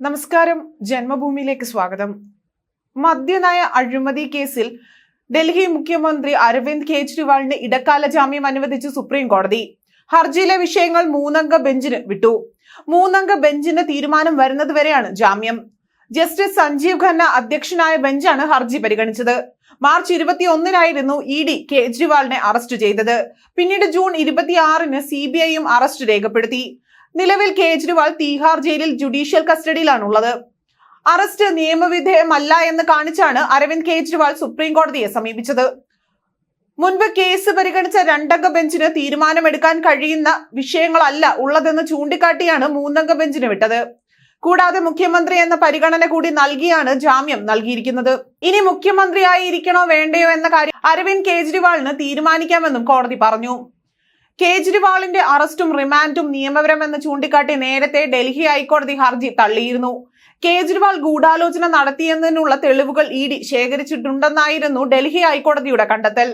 നമസ്കാരം. ജന്മഭൂമിയിലേക്ക് സ്വാഗതം. മദ്യനയ അഴിമതി കേസിൽ ഡൽഹി മുഖ്യമന്ത്രി അരവിന്ദ് കെജ്രിവാളിന് ഇടക്കാല ജാമ്യം അനുവദിച്ച് സുപ്രീം കോടതി. ഹർജിയിലെ വിഷയങ്ങൾ മൂന്നംഗ ബെഞ്ചിന് വിട്ടു. മൂന്നംഗ ബെഞ്ചിന്റെ തീരുമാനം വരുന്നതുവരെയാണ് ജാമ്യം. ജസ്റ്റിസ് സഞ്ജീവ് ഖന്ന അധ്യക്ഷനായ ബെഞ്ചാണ് ഹർജി പരിഗണിച്ചത്. മാർച്ച് ഇരുപത്തിയൊന്നിനായിരുന്നു ഇ ഡി കേജ്രിവാളിനെ അറസ്റ്റ് ചെയ്തത്. പിന്നീട് ജൂൺ ഇരുപത്തിയാറിന് സി ബി ഐയും അറസ്റ്റ് രേഖപ്പെടുത്തി. നിലവിൽ കേജ്രിവാൾ തീഹാർ ജയിലിൽ ജുഡീഷ്യൽ കസ്റ്റഡിയിലാണുള്ളത്. അറസ്റ്റ് നിയമവിധേയമല്ല എന്ന് കാണിച്ചാണ് അരവിന്ദ് കേജ്രിവാൾ സുപ്രീം കോടതിയെ സമീപിച്ചത്. മുൻപ് കേസ് പരിഗണിച്ച രണ്ടംഗ ബെഞ്ചിന് തീരുമാനമെടുക്കാൻ കഴിയുന്ന വിഷയങ്ങളല്ല ഉള്ളതെന്ന് ചൂണ്ടിക്കാട്ടിയാണ് മൂന്നംഗ ബെഞ്ചിന് വിട്ടത്. കൂടാതെ മുഖ്യമന്ത്രി എന്ന പരിഗണന കൂടി നൽകിയാണ് ജാമ്യം നൽകിയിരിക്കുന്നത്. ഇനി മുഖ്യമന്ത്രിയായി ഇരിക്കണോ വേണ്ടയോ എന്ന കാര്യം അരവിന്ദ് കേജ്രിവാളിന് തീരുമാനിക്കാമെന്നും കോടതി പറഞ്ഞു. കേജ്രിവാളിന്റെ അറസ്റ്റും റിമാൻഡും നിയമപരമെന്ന് ചൂണ്ടിക്കാട്ടി നേരത്തെ ഡൽഹി ഹൈക്കോടതി ഹർജി തള്ളിയിരുന്നു. കേജ്രിവാൾ ഗൂഢാലോചന നടത്തിയെന്നതിനുള്ള തെളിവുകൾ ഇ ഡി ശേഖരിച്ചിട്ടുണ്ടെന്നായിരുന്നു ഡൽഹി ഹൈക്കോടതിയുടെ കണ്ടെത്തൽ.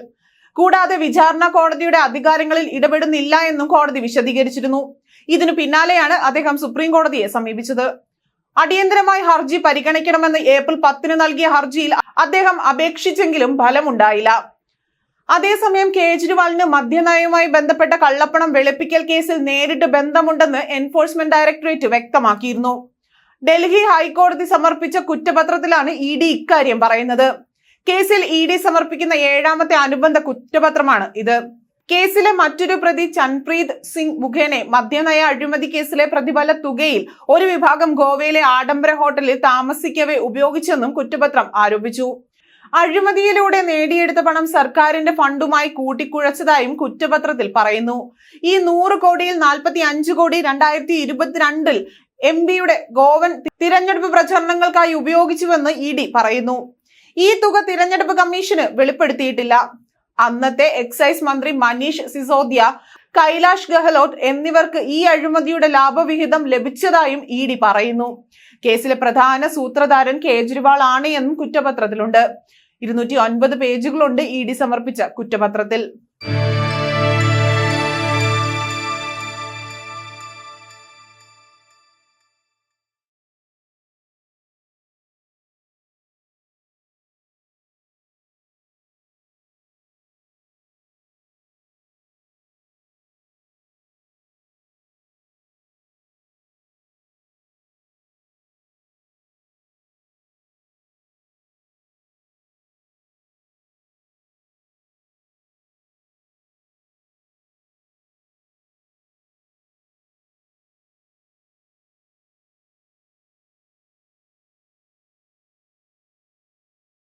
കൂടാതെ വിചാരണ കോടതിയുടെ അധികാരങ്ങളിൽ ഇടപെടുന്നില്ല എന്നും കോടതി വിശദീകരിച്ചിരുന്നു. ഇതിനു പിന്നാലെയാണ് അദ്ദേഹം സുപ്രീം കോടതിയെ സമീപിച്ചത്. അടിയന്തരമായി ഹർജി പരിഗണിക്കണമെന്ന് ഏപ്രിൽ പത്തിന് നൽകിയ ഹർജിയിൽ അദ്ദേഹം അപേക്ഷിച്ചെങ്കിലും ഫലമുണ്ടായില്ല. അതേസമയം കേജ്രിവാളിന് മദ്യനയവുമായി ബന്ധപ്പെട്ട കള്ളപ്പണം വെളുപ്പിക്കൽ കേസിൽ നേരിട്ട് ബന്ധമുണ്ടെന്ന് എൻഫോഴ്സ്മെന്റ് ഡയറക്ടറേറ്റ് വ്യക്തമാക്കിയിരുന്നു. ഡൽഹി ഹൈക്കോടതി സമർപ്പിച്ച കുറ്റപത്രത്തിലാണ് ഇ ഡി ഇക്കാര്യം പറയുന്നത്. കേസിൽ ഇ ഡി സമർപ്പിക്കുന്ന ഏഴാമത്തെ അനുബന്ധ കുറ്റപത്രമാണ് ഇത്. കേസിലെ മറ്റൊരു പ്രതി ചൻപ്രീത് സിംഗ് മുഖേനെ മദ്യനയ അഴിമതി കേസിലെ പ്രതിഫല തുകയിൽ ഒരു വിഭാഗം ഗോവയിലെ ആഡംബര ഹോട്ടലിൽ താമസിക്കവേ ഉപയോഗിച്ചെന്നും കുറ്റപത്രം ആരോപിച്ചു. അഴിമതിയിലൂടെ നേടിയെടുത്ത പണം സർക്കാരിന്റെ ഫണ്ടുമായി കൂട്ടിക്കുഴച്ചതായും കുറ്റപത്രത്തിൽ പറയുന്നു. ഈ നൂറ് കോടിയിൽ നാൽപ്പത്തി അഞ്ച് കോടി രണ്ടായിരത്തി ഇരുപത്തിരണ്ടിൽ എം പിയുടെ ഗോവൻ തിരഞ്ഞെടുപ്പ് പ്രചരണങ്ങൾക്കായി ഉപയോഗിച്ചുവെന്ന് ഇ ഡി പറയുന്നു. ഈ തുക തിരഞ്ഞെടുപ്പ് കമ്മീഷന് വെളിപ്പെടുത്തിയിട്ടില്ല. അന്നത്തെ എക്സൈസ് മന്ത്രി മനീഷ് സിസോദിയ കൈലാഷ് ഗെഹ്ലോട്ട് എന്നിവർക്ക് ഈ അഴിമതിയുടെ ലാഭവിഹിതം ലഭിച്ചതായും ഇ ഡി പറയുന്നു. കേസിലെ പ്രധാന സൂത്രധാരൻ കേജ്രിവാൾ ആണ് എന്നും കുറ്റപത്രത്തിലുണ്ട്. ഇരുന്നൂറ്റി ഒൻപത് പേജുകളുണ്ട് ഇ ഡി സമർപ്പിച്ച കുറ്റപത്രത്തിൽ.